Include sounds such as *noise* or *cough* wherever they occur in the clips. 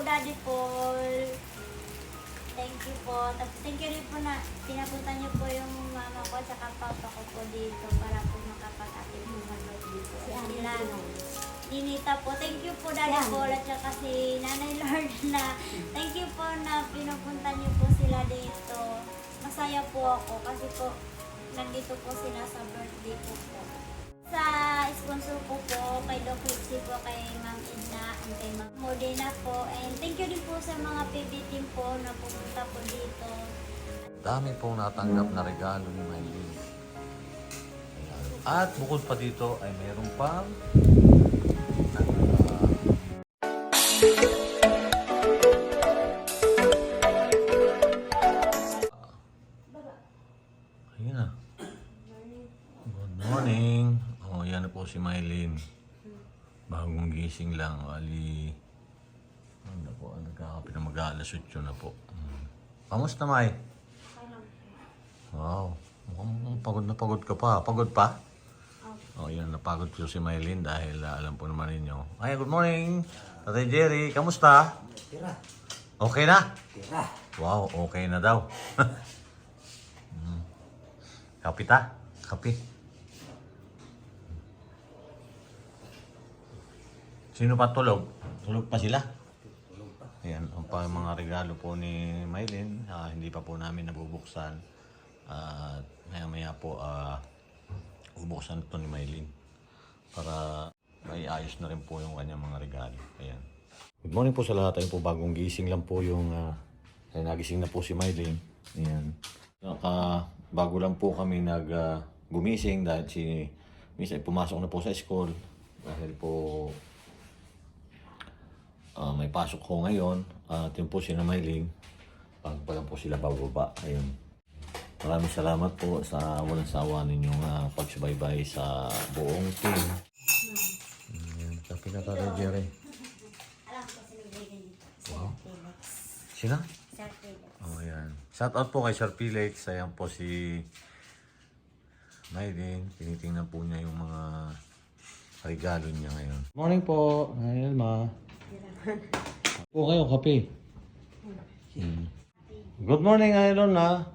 po, Daddy Paul. Thank you po. Tapos thank you rin po na pinapunta niyo po yung mama ko at papa ko po dito para po makapag-atin po kami dito. Sila, Ninita po. Thank you po, Daddy Paul at saka si Nanay *laughs* Lord na thank you po na pinupunta niyo po sila dito. Masaya po ako kasi po nandito po sila sa birthday ko po. Sa sponsor ko po, kay Doc Rixie po, kay Ma'am Edna, and kay Ma'am Modena po. And thank you din po sa mga PB team po na pumunta po dito. Dami pong natanggap na regalo ni. Ayan. At bukod pa dito ay meron pang ah, si Mylene. Bagong gising lang. Ali. Ano po, nagkakapi na mag-aalas 8 na po. Hmm. Kamusta, May? Wow. Mukhang pagod na pagod ka pa. Pagod pa? Oh, yan. Napagod po si Mylene dahil ah, alam po naman ninyo. Ay, good morning. Tatay Jerry, kamusta? Tira. Okay na? Tira. Wow, okay na daw. *laughs* mm. Kapi ta? Kapi. Sino pa tulog? Tulog pa sila? Ayan, ang pa mga regalo po ni Maylin, ah, hindi pa po namin nabubuksan. At maya maya po, ah, bubuksan ito ni Maylin. Para may ayos na rin po yung kanyang mga regalo. Ayan. Good morning po sa lahat. Ayun po, bagong gising lang po yung... ay, nagising na po si Maylin. Ayan. Naka, bago lang po kami nag ah, gumising dahil si Miss ay pumasok na po sa school. Dahil po Ah, may pasok ko ngayon at yun po si na Maylin. Pag pa lang po sila bababa. Ayun. Maraming salamat po sa walang sawa ninyong uh, pagsubaybay sa buong team. Ayan. Kapi na tayo, Jerry. Ko sino. Sir Felix. Oh, ayan. Shout out po kay Sir Felix. Ayan po si Maylin. Tinitingnan po niya yung mga regalo niya ngayon. Morning po. Ay, Elma. *laughs* Po kayo, kape. Hmm. Good morning, Ay Lorna.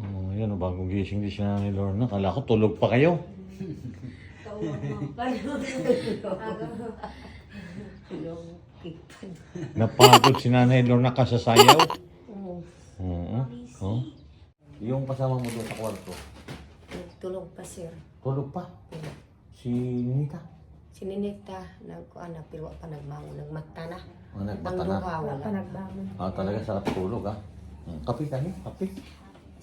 Oh, yan, oh, bagong gising din siya ni Lorna. Kala ko tulog pa kayo. Napagod si Nanay Lorna kasasayaw. Oo. Oh. Yung kasama mo doon sa kwarto, Tulog pa sir. tulog pa. Si Nita. Si Ninita, nagkuan na, pero pa nagmangon, nagmata na. Oh, Ang nagbata na. duha, wala. Ah, talaga sarap tulog ah. Hmm, Kape ka ni, kape.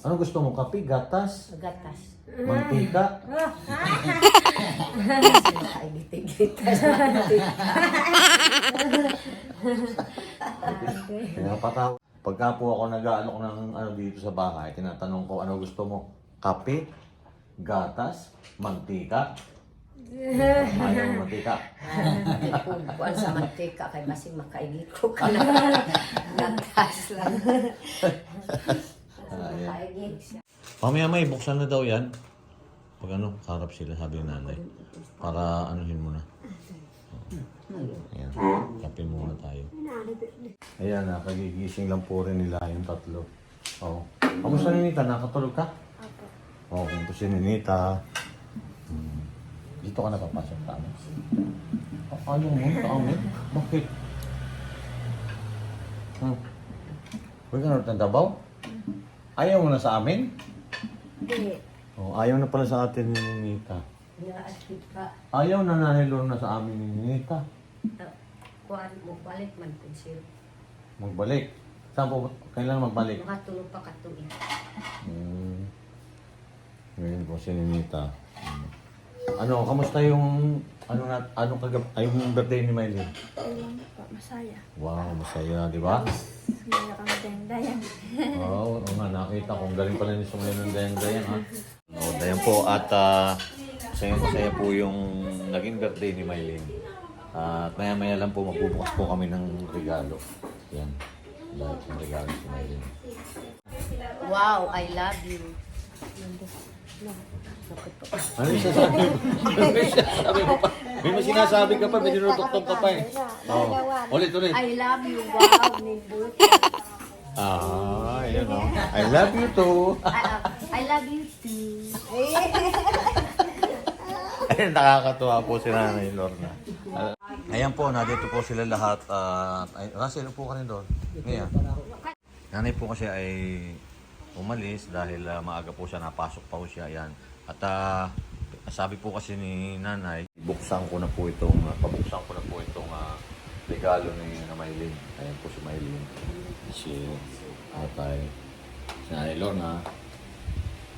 Ano gusto mo? Kape, gatas, Gatas. mantika. *laughs* Ay, gitig-gitas na. Kaya pataw. Pagka po ako nag-ano ko ng ano dito sa bahay, tinatanong ko ano gusto mo? Kape, gatas, mantika. Ayaw ng mantika. Kuan sa mantika, kay masing makaigi ko ka na. *laughs* Gatas lang. Ayan. Makaigi siya. Mamaya may buksan na daw yan. Pag ano, harap sila, sabi ng nanay. Para anuhin mo na. Ayan, kape muna tayo. Ayan, nakagigising lang po rin nila yung tatlo. Oo. Kamusta Ninita? Nakatulog ka? Oo, kung si Ninita. Hmm. Dito ka nakapasok sa amin. A- Ayaw mo amin? Bakit? Hmm. Huwag ka na Davao? Ayaw mo na sa amin? Hindi. Oh, ayaw na pala sa atin ni Ninita. Naasip ka. Ayaw na nahilo na sa amin ni Ninita. Kuan mo, balik man po sir. Magbalik. Saan po? Kailan magbalik? Makatulog pa katuig. Hmm. Ngayon po si Ninita. Hmm. Ano, kamusta yung ano na ano kagab ay yung birthday ni Mylene? Ayun po, masaya. Wow, masaya, di ba? Sumaya kang dayan. *laughs* Oo, oo nga, nakita kong galing pala ni Sumaya ng dayang-dayang ha. Oo, dayan po at uh, masaya po yung naging birthday ni Mylene. At maya-maya lang po magbubukas po kami ng regalo. Yan. Dahil yung regalo si Mylene. Wow, I love you. Ano yung sasabi mo? Ano yung sinasabi mo pa? May mga sinasabi ka pa, may dinutuktok ka pa eh. Oo. Ulit, ulit. I love you, wow, Nimbut. Ah, yun o. I love you too. I, I love you too. Ayun, nakakatuwa po si Nanay Lorna. Ayan po, nandito po sila lahat. At ay, Russell, po ka rin doon. Mia. Nanay po kasi ay umalis dahil ah, maaga po siya, napasok pa po siya. Ayan. At ah, sabi po kasi ni Nanay, buksan ko na po itong, uh, pabuksan ko na po itong ah, regalo ni na Maylin. Ayan po si Maylin. Si Atay. Si Nanay Lorna.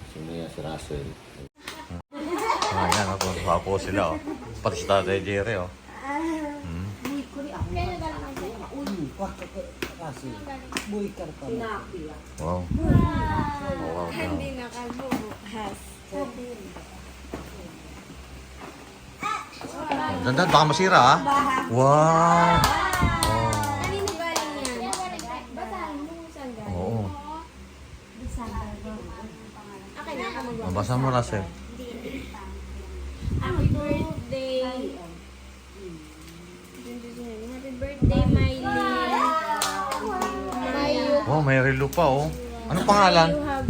Si Mia, si Russell. Ah, yan, natutuwa po sila, oh. Pati si Tatay Jerry, oh. Hmm. Wow. Oh, wow. Dandan, baka masira, ah. Wow. Oo. Mabasa mo, Russell. Happy birthday. Happy birthday, Miley. Oh, may relo pa, oh. Anong pangalan? You have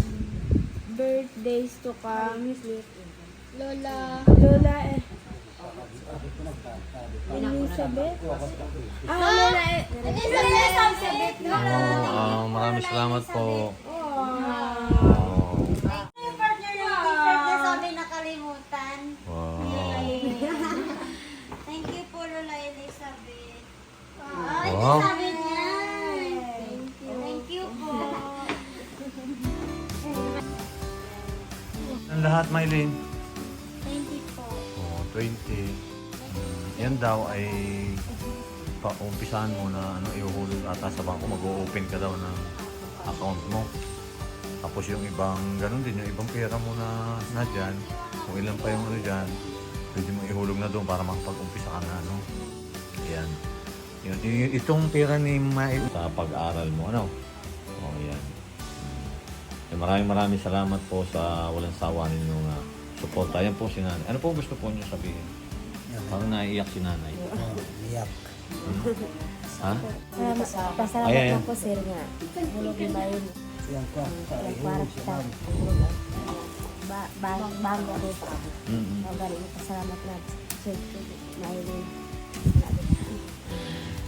birthdays to come. Lola. Lola eh. Elizabeth? Ah, Lola. Elizabeth. Oh, ah, maraming salamat po. Paumpisahan mo na ano ihuhulog ata sa bangko mag-o-open ka daw ng account mo. Tapos yung ibang ganun din, yung ibang pera mo na na dyan, kung ilan pa yung ano dyan, pwede mo ihulog na doon para makapag-umpisa ka na, no? Ayan. Yun, itong pera ni Mail sa pag-aaral mo, ano? Oh, yan. Mm. Eh, maraming maraming salamat po sa walang sawa ninyong uh, suporta. Yan po si nanay. Ano po gusto po niyo sabihin? Parang naiiyak si nanay. Iyak. *laughs* Ha? Pasalamat Ayan, ayan. ako sir nga. Bayon. Iyak ka. Yung parang kita. Ba bang bang ako. Mm-mm. Ang galing pasalamat na sir. Maylin.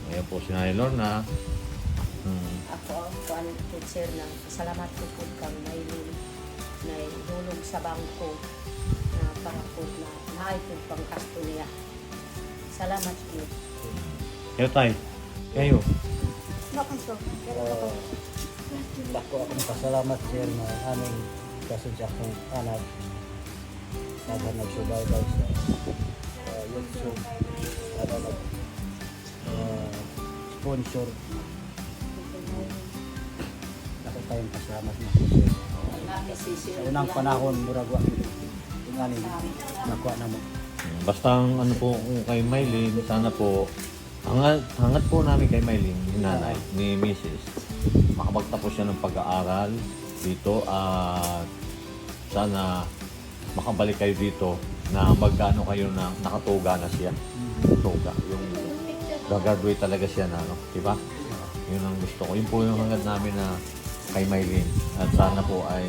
Ayan po si nanay Lorna. Mm. Ako ang kuan sir na salamat ko po kang Maylin na hulog sa bangko na para po na naay po pang kasto niya. Salamat po. Kayo tayo. Kayo. Bakaso. Pero Uh, ako. Dako akong pasalamat sir na aming kasadya kong anak kada nagsubaybay sa uh, YouTube kada nag uh, sponsor Dako tayong pasalamat na sir sa unang panahon murag wa ingani nakuha na mo Basta ang ano po kay Maylin, sana po hangat, hangat po namin kay Maylin, ni nanay, ni Mrs. Makapagtapos siya ng pag-aaral dito at sana makabalik kayo dito na magkano kayo na nakatuga na siya. Tuga. Yung gagraduate talaga siya na ano, di ba? Yun ang gusto ko. Yun po yung hangad namin na kay Maylin. At sana po ay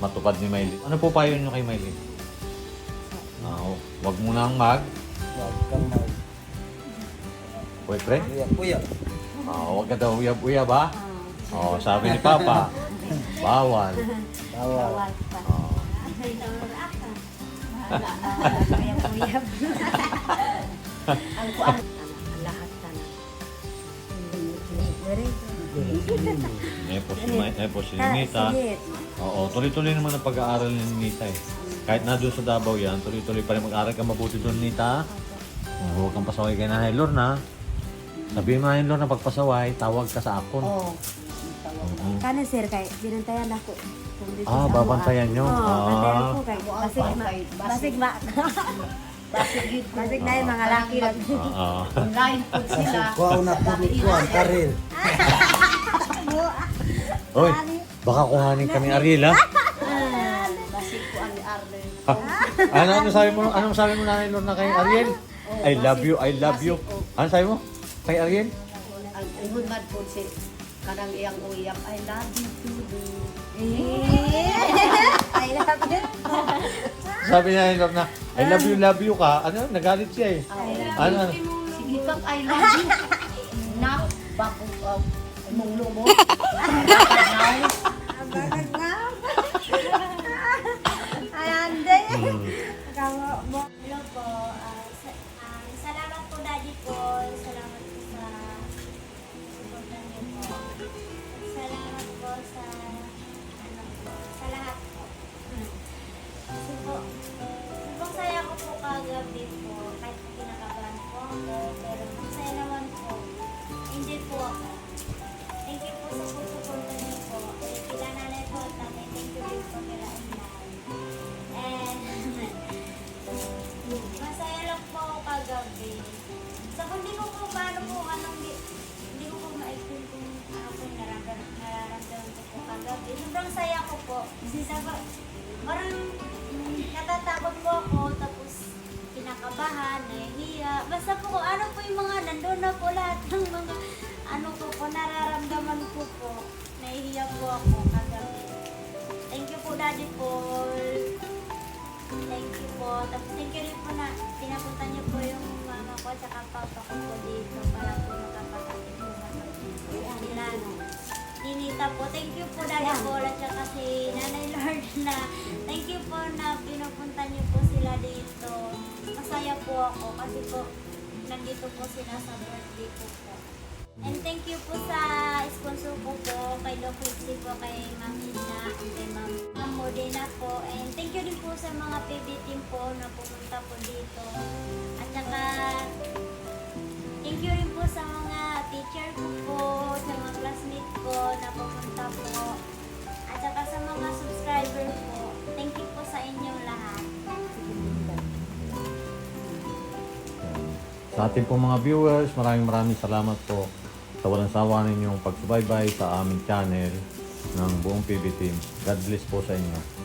matupad ni Maylin. Ano po payo nyo kay Maylin? Ah, wag mo nang mag wag kang mag boyfriend. kuya kuya Ah, wag ka daw uyab-uyab ha. Oh, sabi ni Papa. Bawal. bawal Bawal pa. Oh. Uyab-uyab. Ang kuan ang lahat na Eh eh po si Ah, Nita. Oo, tuloy-tuloy naman ang pag-aaral ni Nita eh. Kahit na doon sa Davao yan, tuloy-tuloy pa rin mag-aaral ka mabuti doon, Nita. Oh, huwag kang pasaway kay Nanay Lorna. Sabihin mo Nanay Lorna, pagpasaway, tawag ka sa akon. Oh. Oo. Kanan sir kay binantayan ako. Kung dito Ah, sa babantayan nyo? ah. Oo, bantayan Ah. ko kay basig ma. Basig ma. *laughs* Basig Basig na yung mga laki lang. Oo. Online po sila. kuha na po ni kuha karil *laughs* Oy, baka kuhanin kami Ariel ha? *laughs* Basig ko ang ar ano, ano sabi mo, ano sabi mo nanay Lorna kay Ariel? I love you, I love you. Ano sabi mo? Kay Ariel? Ang ihon man po si kanang iyang uyak, I love you too. *laughs* I love you. Sabi niya ni Lorna, I love you, love you ka. Ano, nagalit siya eh. Ano? Sige kang I love you. Na, bako, uh, mong lumo. *laughs* Bagag po ma-explain kung ano po nararamdaman, nararamdaman ko po kagabi. Sobrang saya ko po. Kasi sabi, parang natatakot po ako, tapos kinakabahan, nahihiya. Basta po ano po yung mga nandun na po lahat ng mga ano ko po, nararamdaman ko po. Nahihiya po ako kagabi. Thank you po, Daddy Paul. Thank you po. Tapos thank you rin po na pinapunta niyo po yung mama ko at papa ko po dito para po Ninita po. Thank you po Daddy Paul at saka si Nanay Lord na thank you po na pinupunta niyo po sila dito. Masaya po ako kasi po nandito po sila sa birthday ko po. And thank you po sa sponsor ko po, kay Rixie po, kay Ma'am Ina, and kay Ma'am Ma'am Modena po. And thank you din po sa mga PB team po na pumunta po dito. At saka, thank you rin po sa mga teacher ko ko na pumunta po. At saka sa mga subscriber po, thank you po sa inyong lahat. Sa ating po mga viewers, maraming maraming salamat po sa walang sawa ninyong pagsubaybay sa aming channel ng buong PB Team. God bless po sa inyo.